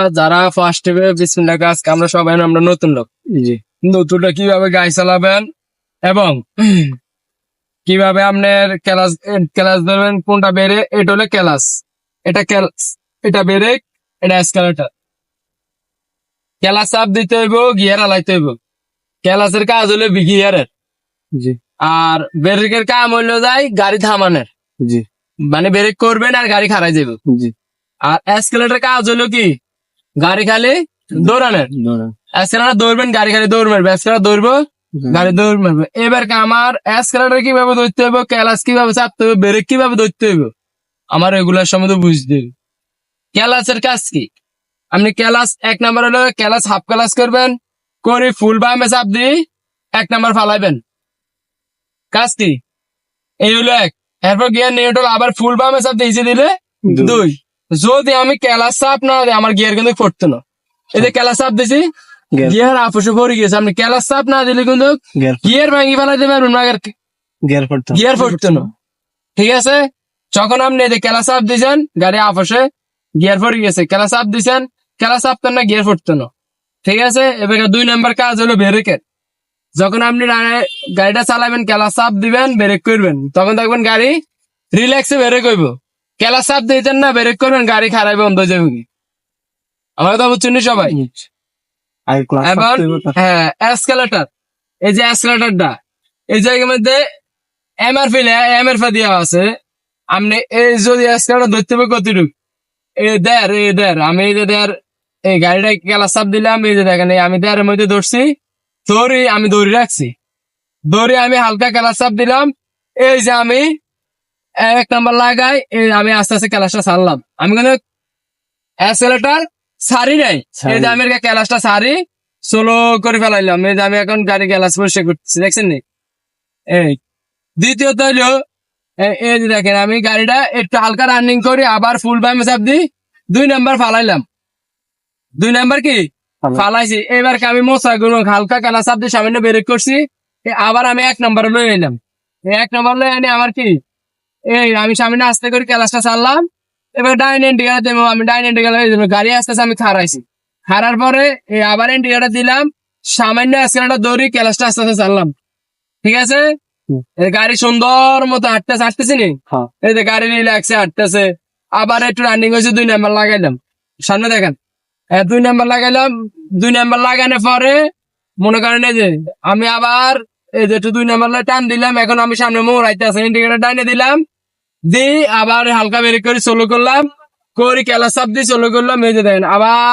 যারা ফার্স্ট টিপে বিসমিল্লাহ কাজ আমরা সবাই আমরা নতুন লোক। জি। নতুনটা কীভাবে গাড়ি চালাবেন এবং কীভাবে আপনার ক্লাস ক্লাস ধরবেন কোনটা বেড়ে এটা হলো ক্লাস এটা এটা বেড়ে এটা এসকালেটার ক্লাস চাপ দিতে হইব গিয়ার আলাইতে হইব। ক্লাসের কাজ হলো গিয়ারের জি। আর ব্রেকের কাম হইল যায় গাড়ি থামানোর। জি। মানে ব্রেক করবেন আর গাড়ি খারাই যাবে জি। আর এসকেলেটার কাজ হলো কি? গাড়ি খালি দৌড়ানোর। ধরেন এসকেলেটার দৌড়বেন গাড়ি খালি দৌড় মারবে এসকেলেটার দৌড়বো গাড়ি দৌড় মারবে এবার কি আমার এসকেলেটার কীভাবে ধরতে হবে ক্যালাস কীভাবে চাপতে হবে ব্রেক কীভাবে ধরতে হবে আমার এগুলার সম্বন্ধে বুঝতে হবে। ক্যালাসের কাজ কি? আপনি ক্যালাস এক নাম্বার হলো ক্যালাস হাফ ক্যালাস করবেন করে ফুল বামে চাপ দিয়ে এক নাম্বার ফালাইবেন। কাজ কি? এই হলো এক। এরপর গিয়ার নিউট্রাল আবার ফুল বামে চাপ দিয়ে দিলে দুই। যদি আমি ক্যালাস চাপ না দিই আমার গিয়ার কিন্তু পড়তো না। এই যে চাপ দিছি গিয়ার আপসে পড়ে গেছে। আপনি ক্যালাস চাপ না দিলে কিন্তু গিয়ার ভাঙি দেবেন উনাগের গিয়ার পড়তো গিয়ার পড়তো না। ঠিক আছে? যখন আপনি এই যে ক্যালাস চাপ দিয়েছেন গাড়ি আপসে গিয়ার পড়ে গেছে। ক্যালাস চাপ দিয়েছেন ক্যালাস চাপতেন না গিয়ার পড়তো না। ঠিক আছে? এবার দুই নাম্বার কাজ হলো ব্রেকের যখন আপনি গাড়িটা চালাবেন ক্যালাস চাপ দিবেন ব্রেক করবেন তখন দেখবেন গাড়ি রিল্যাক্সে ব্রেক হইব ক্যালাস চাপ দিতেন না ব্রেক করবেন গাড়ি খারাপ বন্ধ হয়ে যাবে আমার কথা বুঝছেন সবাই। এবার হ্যাঁ এসকেলেটার এই যে এসকেলেটারটা এই জায়গার মধ্যে এমআরপি এমআরপি দেওয়া আছে। আপনি এই যদি এসকেলেটার ধরতে হবে কতটুকু? এই দেড় এই দেড়। আমি এই যে দেড় এই গাড়িটা কেলা চাপ দিলাম এই যে দেখেন আমি দেড়ের মধ্যে ধরছি। ধরি আমি দড়ি রাখছি। দড়ি আমি হালকা কেলা চাপ দিলাম। এই যে আমি এক নাম্বার লাগাই এই আমি আস্তে আস্তে ক্যালাসটা সারলাম আমি কিন্তু এসকেলেটার সারি নাই। এই যে আমি ক্যালাসটা সারি সোলো করে ফেলাইলাম। এই যে আমি এখন গাড়ি গ্যালাস পরিষ্কার করতেছি দেখছেন নি? এই দ্বিতীয়ত এ- এই যে দেখেন আমি গাড়িটা একটু হালকা রানিং করি আবার ফুল বাই চাপ দিই দুই নাম্বার ফালাইলাম। দুই নাম্বার কি? ফালাইছি। এবার কি আমি মশা গুলো হালকা কালা চাপ দিয়ে সামনে ব্রেক করছি আবার আমি এক নাম্বার লয়ে এলাম এক নাম্বার লয়ে এনে আমার কি? এই আমি সামনে আস্তে করে ক্যালাসটা চাললাম এবার ডাইন ইন্ডিয়া দেবো আমি ডাইন ইন্ডিয়া গাড়ি আস্তে আস্তে আমি খারাইছি হারার পরে এই আবার ইন্ডিয়াটা দিলাম সামান্য অ্যাক্সিডেন্টটা দৌড়ি ক্যালাসটা আস্তে আস্তে চাললাম ঠিক আছে? এই গাড়ি সুন্দর মতো হাঁটতেছে হাঁটতেছি নি? হ্যাঁ। এই যে গাড়ি রিল্যাক্সে হাঁটতেছে। আবার একটু রানিং হয়েছে দুই নাম্বার লাগাইলাম। সামনে দেখেন দুই নাম্বার লাগাইলাম দুই নাম্বার লাগানোর পরে মনে করেন এই যে আমি আবার এই যে একটু দুই নাম্বার টান দিলাম এখন আমি সামনে মোড়াইতে আছে ইন্ডিকেটার ডাইনে দিলাম। দি আবার হালকা বেরি করে চলো করলাম। করি কেলা সাপ দিয়ে চলো করলাম, এই যে দেখেন, আবার